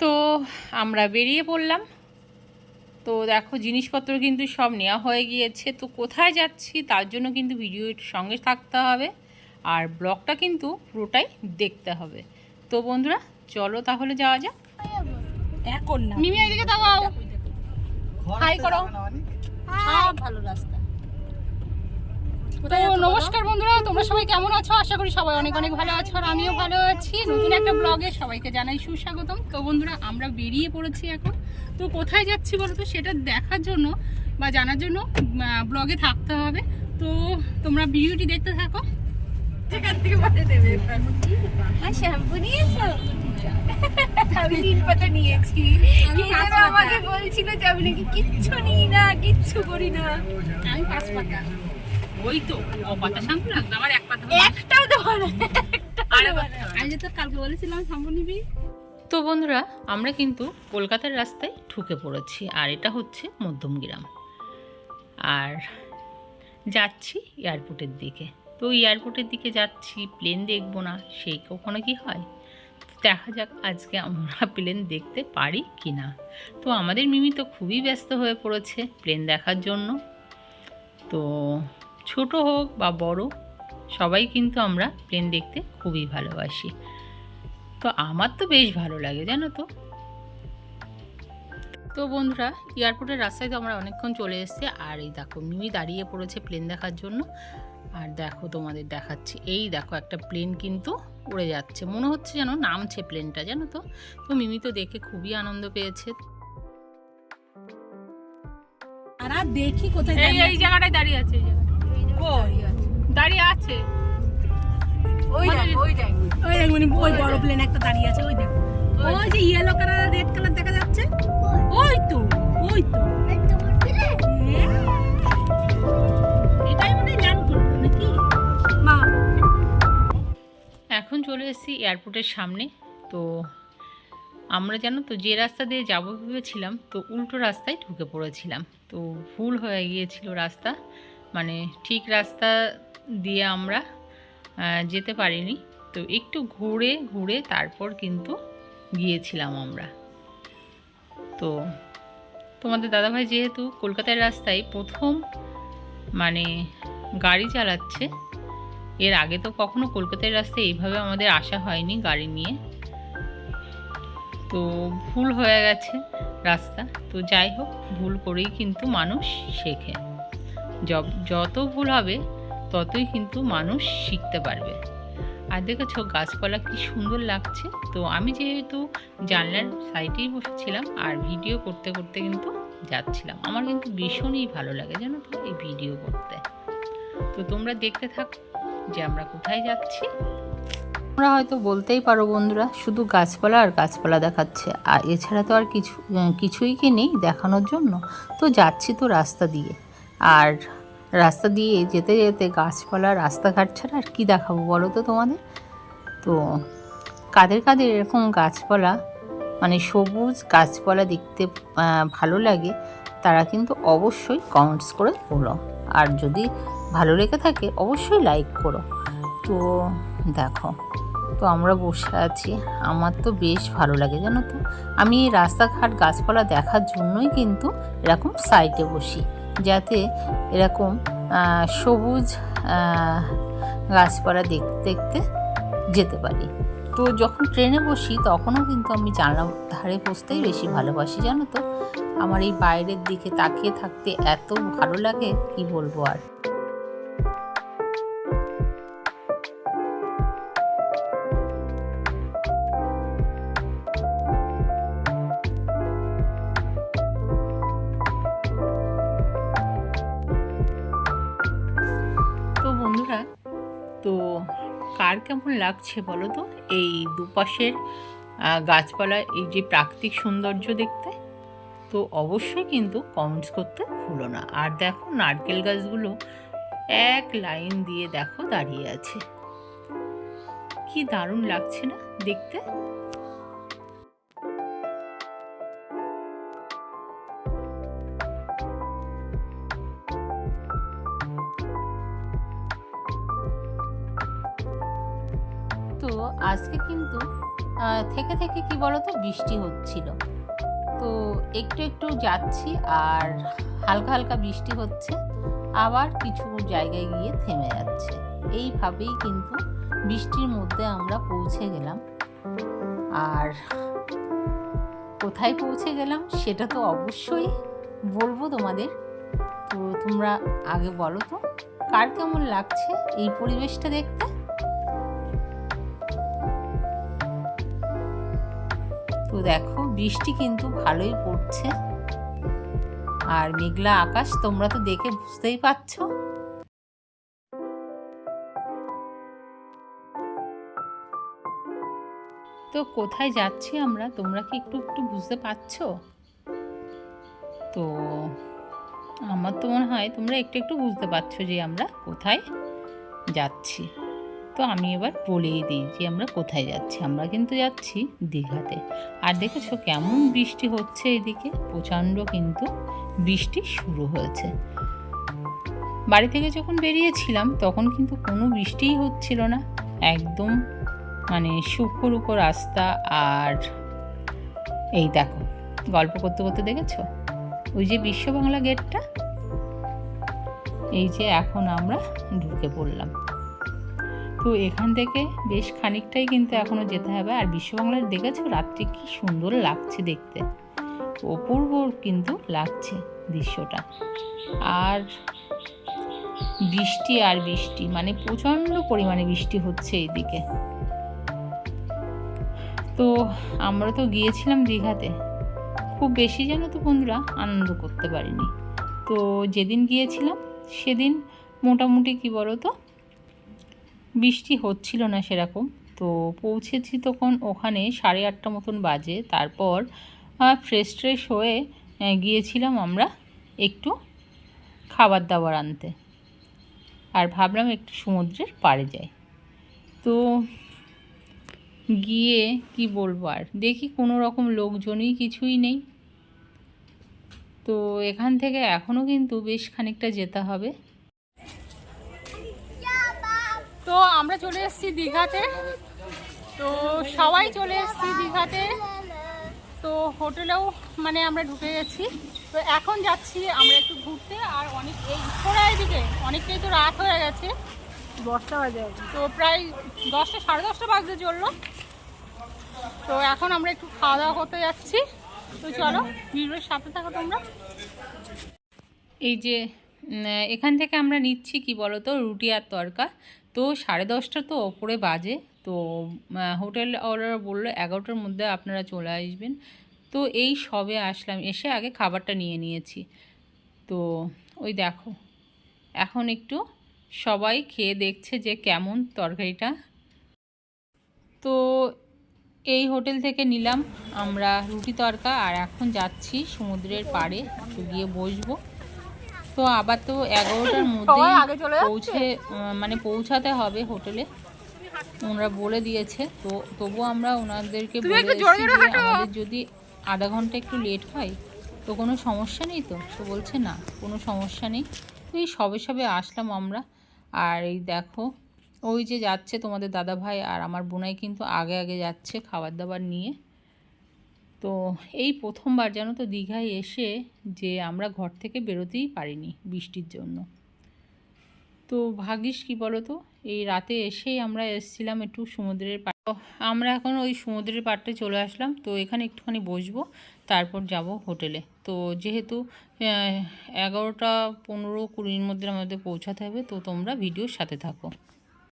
তো আমরা বেরিয়ে পড়লাম। তো দেখো জিনিসপত্র কিন্তু সব নেওয়া হয়ে গিয়েছে। তো কোথায় যাচ্ছি তার জন্য কিন্তু ভিডিওর সঙ্গে থাকতে হবে। আর ব্লগটা কিন্তু পুরোটাই দেখতে হবে। তো বন্ধুরা চলো তাহলে যাওয়া যাক। এখন না। মিমি এদিকে তাকাও। হাই করো। সব ভালো রাস্তা। তো নমস্কার বন্ধুরা তোমরা সবাই কেমন আছো? আশা করি সবাই অনেক অনেক ভালো আছো আর আমিও ভালো আছি। নতুন একটা ব্লগে সবাইকে জানাই সুস্বাগতম। তো বন্ধুরা আমরা বেরিয়ে পড়েছি এখন। তো কোথায় যাচ্ছি বলো তো? সেটা দেখার জন্য বা জানার জন্য ব্লগে থাকতে হবে। তো তোমরা ভিডিওটি দেখতে থাকো। আমি তিন পাতা নিয়েছি। আমাকে বলছিল যে আমি নাকি কিচ্ছু নিই না কিচ্ছু করি না। আমি পাঁচ পাতা। ওই তো ও পাতা শ্যাম্পু লাগবে আমার এক পাতা একটাও না আমি যে তোর কালকে বলেছিলাম শ্যাম্পু নিবি। তো বন্ধুরা আমরা কিন্তু কলকাতার রাস্তায় ঢুকে পড়েছি আর এটা হচ্ছে মধ্যমগ্রাম আর যাচ্ছি এয়ারপোর্টের দিকে। তো এয়ারপোর্টের দিকে যাচ্ছি প্লেন দেখব না সেই কখনো কি হয়? দেখা যাক আজকে আমরা প্লেন দেখতে পারি কি না। তো আমাদের মিমি তো খুবই ব্যস্ত হয়ে পড়েছে প্লেন দেখার জন্য। তো ছোট হোক বা বড় সবাই কিন্তু আমরা প্লেন দেখতে খুবই ভালোবাসি। তো আমার তো বেশ ভালো লাগে জানো তো? তো বন্ধুরা এয়ারপোর্টের রাস্তায় তো আমরা অনেকক্ষণ চলে এসেছি আর এই দেখো মিমি দাঁড়িয়ে পড়েছে প্লেন দেখার জন্য। আর দেখো তোমাদের দেখাচ্ছি এই দেখো একটা প্লেন কিন্তু উড়ে যাচ্ছে। মনে হচ্ছে যেন নামছে প্লেনটা জানো তো? তো মিমি তো দেখে খুবই আনন্দ পেয়েছে। আর আর দেখি কোথায় এই জায়গাটায় দাঁড়িয়ে আছে এই জায়গাটায়। দাঁড়িয়ে আছে। ওই দেখ ওই ওই মানে ওই বড় প্লেন একটা দাঁড়িয়ে আছে ওই দেখ। ওই যে ইয়েলো কালার আর রেড কালার দেখা যাচ্ছে? ওই তো ওই তো। হ্যাঁ। এটাই মনে হয় এখন চলে এসেছি এয়ারপোর্টের সামনে তো আমরা জানো তো যে রাস্তা দিয়ে যাব ভেবেছিলাম তো উল্টো রাস্তায় ঢুকে পড়েছিলাম। তো ভুল হয়ে গিয়েছিল রাস্তা। মানে ঠিক রাস্তা দিয়ে আমরা যেতে পারিনি। তো একটু ঘুরে ঘুরে তারপর কিন্তু গিয়েছিলাম আমরা। তো তোমাদের দাদাভাই যেহেতু কলকাতার রাস্তায় প্রথম মানে গাড়ি চালাচ্ছে, এর আগে তো কখনো কলকাতার রাস্তায় এইভাবে আমাদের আসা হয়নি গাড়ি নিয়ে। তো ভুল হয়ে গেছে রাস্তা। তো যাই হোক, ভুল করেই কিন্তু মানুষ শেখে। যত ভুল হবে, ততই কিন্তু মানুষ শিখতে পারবে। আর দেখেছ, গাছপালা কি সুন্দর লাগছে। তো আমি যেহেতু জানলার সাইডেই বসেছিলাম, আর ভিডিও করতে করতে কিন্তু যাচ্ছিলাম। আমার কিন্তু ভীষণই ভালো লাগে জানো তো, এই ভিডিও করতে। তো তোমরা দেখতে থাকো যে আমরা কোথায় যাচ্ছি। তোমরা হয়তো বলতেই পারো বন্ধুরা, শুধু গাছপালা আর গাছপালা দেখাচ্ছে। আর এছাড়া তো আর কিছু কিছুই কি নেই দেখানোর জন্য? তো যাচ্ছি তো রাস্তা দিয়ে। আর রাস্তা দিয়ে যেতে যেতে গাছপালা, রাস্তাঘাট ছাড়া আর কী দেখাবো বলো তো তোমাদের? তো কাদের কাদের এরকম গাছপালা মানে সবুজ গাছপালা দেখতে ভালো লাগে, তারা কিন্তু অবশ্যই কমেন্টস করে বলো। আর যদি ভালো লেগে থাকে, অবশ্যই লাইক করো। তো দেখো, তো আমরা বসে আছি। আমার তো বেশ ভালো লাগে, জানো তো। আমি রাস্তাঘাট গাছপালা দেখার জন্যই কিন্তু এরকম সাইডে বসি। যাতে এরকম সবুজ গাছপালা দেখতে দেখতে যেতে পারি। তো যখন ট্রেনে বসি তখনও কিন্তু আমি জানলার ধারে বসতেই বেশি ভালোবাসি, জানো তো? আমার এই বাইরের দিকে তাকিয়ে থাকতে এত ভালো লাগে, কি বলব আর? কার কেমন লাগছে বলো তো? এই দুপাশের গাছপালা এই যে প্রাকৃতিক সৌন্দর্য দেখতে, তো অবশ্যই কিন্তু কমেন্টস করতে ভুলো না। আর দেখো নারকেল গাছগুলো এক লাইন দিয়ে দেখো দাঁড়িয়ে আছে। কি দারুণ লাগছে না দেখতে? তো আজকে কিন্তু থেকে থেকে কি বলতো, বৃষ্টি হচ্ছিল। তো একটু একটু যাচ্ছি আর হালকা হালকা বৃষ্টি হচ্ছে, আবার কিছু জায়গায় গিয়ে থেমে যাচ্ছে। এইভাবেই কিন্তু বৃষ্টির মধ্যে আমরা পৌঁছে গেলাম। আর কোথায় পৌঁছে গেলাম সেটা তো অবশ্যই বলব তোমাদের। তো তোমরা আগে বলো তো, কার কেমন লাগছে এই পরিবেশটা দেখতে? তো দেখো, বৃষ্টি কিন্তু ভালোই পড়ছে। আর মেঘলা আকাশ তোমরা তো দেখে বুঝতেই পারছ। তো কোথায় যাচ্ছি আমরা? তোমরা কি একটু একটু বুঝতে পারছ? তো আমার তো মনে হয় তোমরা একটু একটু বুঝতে পারছ যে আমরা কোথায় যাচ্ছি। তো আমি এবার বলেই দিই যে আমরা কোথায় যাচ্ছি। আমরা কিন্তু যাচ্ছি দীঘাতে। আর দেখেছ কেমন বৃষ্টি হচ্ছে এদিকে? প্রচণ্ড কিন্তু বৃষ্টি শুরু হয়েছে। বাড়ি থেকে যখন বেরিয়েছিলাম, তখন কিন্তু কোনো বৃষ্টিই হচ্ছিল না। একদম মানে সুখর উপর রাস্তা আর এই দেখো, গল্প করতে করতে দেখেছ? ওই যে বিশ্ব বাংলা গেটটা, এই যে এখন আমরা ঢুকে পড়লাম। তো এখান থেকে বেশ খানিকটাই কিন্তু এখনও যেতে হবে। আর বিশ্ব বাংলার দেখেছ রাত্রে কি সুন্দর লাগছে দেখতে। অপূর্ব কিন্তু লাগছে দৃশ্যটা। আর বৃষ্টি আর বৃষ্টি মানে প্রচণ্ড পরিমাণে বৃষ্টি হচ্ছে এইদিকে তো আমরা তো গিয়েছিলাম দীঘাতে। খুব বেশি যেন তো বন্ধুরা আনন্দ করতে পারিনি। তো যেদিন গিয়েছিলাম, সেদিন মোটামুটি কি বলো তো বৃষ্টি হচ্ছিল না সেরকম। তো পৌঁছেছি তখন ওখানে সাড়ে আটটা মতন বাজে। তারপর ফ্রেশ ট্রেশ হয়ে গিয়েছিলাম আমরা একটু খাবার দাবার আনতে। আর ভাবলাম একটু সমুদ্রের পাড়ে যাই। তো গিয়ে কি বলব আর? দেখি কোনো রকম লোকজনই কিছুই নেই। তো এখান থেকে এখনও কিন্তু বেশ খানিকটা যেতে হবে। তো আমরা চলে এসেছি দীঘাতে। তো সবাই চলে এসেছি দীঘাতে। তো হোটেলেও মানে আমরা ঢুকে গেছি। তো এখন যাচ্ছি আমরা একটু ঘুরতে আর অনেক এই ঘোরার দিকে অনেকটাই তো রাত হয়ে গেছে। দশটা বাজে তো প্রায় দশটা সাড়ে দশটা বাজতে চলল। তো এখন আমরা একটু খাওয়া দাওয়া করতে যাচ্ছি। তো চলো ভিডিওর সাথে থাকো তোমরা। এই যে এখান থেকে আমরা নিচ্ছি কি বলো তো রুটি আর তরকা। তো সাড়ে দশটা তো ওপরে বাজে। তো হোটেল অর্ডার বলল এগারোটার মধ্যে আপনারা চলে আসবেন। তো এই সবে আসলাম, এসে আগে খাবারটা নিয়ে নিয়েছি। তো ওই দেখো, এখন একটু সবাই খেয়ে দেখছে যে কেমন তরকারিটা। তো এই হোটেল থেকে নিলাম আমরা রুটি তরকা, আর এখন যাচ্ছি সমুদ্রের পাড়ে গিয়ে বসবো। তো আবার তো এগারোটার মধ্যেই আগে পৌঁছে মানে পৌঁছাতে হবে হোটেলে। ওনারা বলে দিয়েছে তো তবু আমরা ওনাদেরকে বলে। আমাদের যদি আধা ঘণ্টা একটু লেট হয় তো কোনো সমস্যা নেই তো? তো বলছে না কোনো সমস্যা নেই। তো এই সবে সবে আসলাম আমরা। আর এই দেখো ওই যে যাচ্ছে তোমাদের দাদা ভাই আর আমার বোনাই কিন্তু আগে আগে যাচ্ছে খাবার দাবার নিয়ে। তো এই প্রথমবার জানো তো দীঘায় এসে যে আমরা ঘর থেকে বেরোতেই পারিনি বৃষ্টির জন্য। তো ভাগ্যিস কি বলো তো এই রাতে এসেই আমরা এসেছিলাম একটু সমুদ্রের পাড়। আমরা এখন ওই সমুদ্রের পাড়ে চলে আসলাম। তো এখানে একটুখানি বসবো, তারপর যাব হোটেলে। তো যেহেতু এগারোটা পনেরো কুড়ির মধ্যে আমাদের পৌঁছাতে হবে, তো তোমরা ভিডিওর সাথে থাকো।